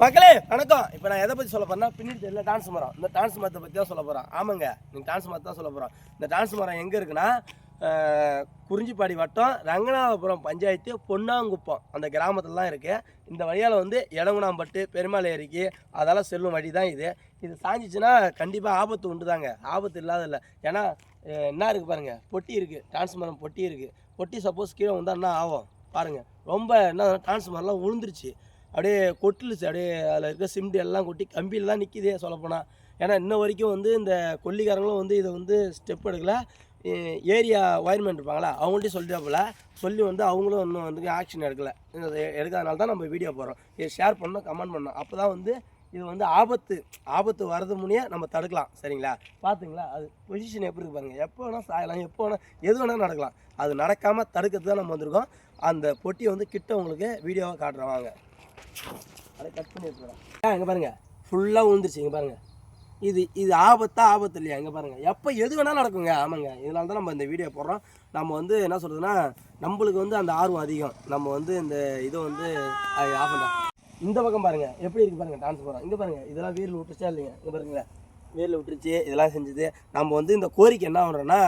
மக்களே வணக்கம். இப்போ நான் எதை பற்றி சொல்ல போறேன்னா பின்னாடி தெரியல டான்ஸ் மரம். இந்த டான்ஸ் மரத்தை பற்றி தான் சொல்ல போகிறோம் ஆமாங்க நீங்கள் டான்ஸ் மரத்தை தான் சொல்ல போகிறோம் இந்த டான்ஸ் மரம் எங்கே இருக்குன்னா குறிஞ்சிப்பாடி வட்டம் ரங்கநாதபுரம் பஞ்சாயத்து பொன்னாங்குப்பம். அந்த கிராமத்தில் தான் இருக்குது இந்த வழியால் வந்து இடங்குணாம்பட்டு பெருமாள் ஏரிக்கு அதெல்லாம் செல்லும் வழி தான் இது. இது சாஞ்சிச்சுன்னா கண்டிப்பாக ஆபத்து உண்டு தாங்க ஆபத்து இல்லாத இல்லை. ஏன்னா என்ன இருக்குது பாருங்கள் பொட்டி இருக்குது டான்ஸ் மரம் பொட்டி இருக்குது பொட்டி சப்போஸ் கீழே வந்தால் என்ன ஆகும்? பாருங்கள் ரொம்ப என்ன டான்ஸ் மரம்லாம் அப்படியே கொட்டுலுச்சு. அப்படியே அதில் இருக்க சிமெண்ட் எல்லாம் கொட்டி கம்பியில் தான் நிற்கிதே சொல்லப்போனால் ஏன்னா இன்ன வரைக்கும் வந்து இந்த கொல்லிக்காரங்களும் வந்து இதை வந்து ஸ்டெப் எடுக்கல. ஏரியா ஒயர்மேன் இருப்பாங்களா அவங்கள்ட்டையும் சொல்லிட்டாப்புல. சொல்லி வந்து அவங்களும் இன்னும் வந்து ஆக்ஷன் எடுக்கலை. எடுக்காதனால தான் நம்ம வீடியோ போடுறோம். இதை ஷேர் பண்ணோம் கமெண்ட் பண்ணோம் அப்போ தான் வந்து இது வந்து ஆபத்து ஆபத்து வரது முன்னே நம்ம தடுக்கலாம். சரிங்களா? பார்த்துங்களா அது பொசிஷன் எப்படி இருக்கு பாருங்கள் எப்போ வேணால் சாயலாம் எப்போ வேணால் எது வேணால் நடக்கலாம். அது நடக்காமல் தடுக்கிறது தான் நம்ம வந்திருக்கோம். அந்த பொட்டியை வந்து கிட்ட உங்களுக்கு வீடியோவை காட்டுறவாங்க அதை கட் பண்ணி எடுத்துக்கிறேன் ஆ இங்கே பாருங்கள் ஃபுல்லாக விழுந்துருச்சு இங்கே பாருங்கள் இது இது ஆபத்தா ஆபத்து இல்லையா? இங்கே பாருங்கள் எப்போ எது வேணாலும் நடக்குங்க. ஆமாங்க. இதனால தான் நம்ம இந்த வீடியோ போடுறோம். நம்ம வந்து என்ன சொல்கிறதுன்னா நம்மளுக்கு வந்து அந்த ஆர்வம் அதிகம். நம்ம வந்து இந்த இதை வந்து ஆஃப் பண்ண. இந்த பக்கம் பாருங்கள் எப்படி இருக்குது பாருங்கள் டான்ஸ் போகிறோம் இங்கே பாருங்கள் இதெல்லாம் வீரில் விட்டுச்சா இல்லைங்க? இங்கே பாருங்களேன். வேரில் விட்டுருச்சு இதெல்லாம் செஞ்சது. நம்ம வந்து இந்த கோரிக்கை என்ன பண்ணுறோன்னா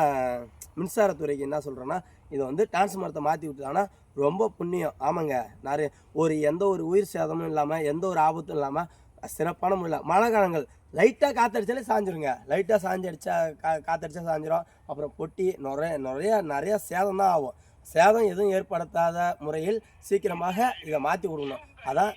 மின்சாரத்துறைக்கு என்ன சொல்கிறோன்னா இதை வந்து டிரான்ஸ்மரத்தை மாற்றி விட்டுட்டாங்கன்னா ரொம்ப புண்ணியம். ஆமாங்க. நிறைய ஒரு எந்த ஒரு உயிர் சேதமும் இல்லாமல் எந்த ஒரு ஆபத்தும் இல்லாமல் சிறப்பான முறையில் மழை காலங்கள் லைட்டாக காற்றடிச்சாலே சாஞ்சிருங்க. லைட்டாக சாஞ்சு அடித்தா கா காத்தடிச்சா சாஞ்சிரும். அப்புறம் பொட்டி நிறைய நிறைய நிறைய சேதம் தான் ஆகும். சேதம் எதுவும் ஏற்படுத்தாத முறையில் சீக்கிரமாக இதை மாற்றி விடணும். அதான்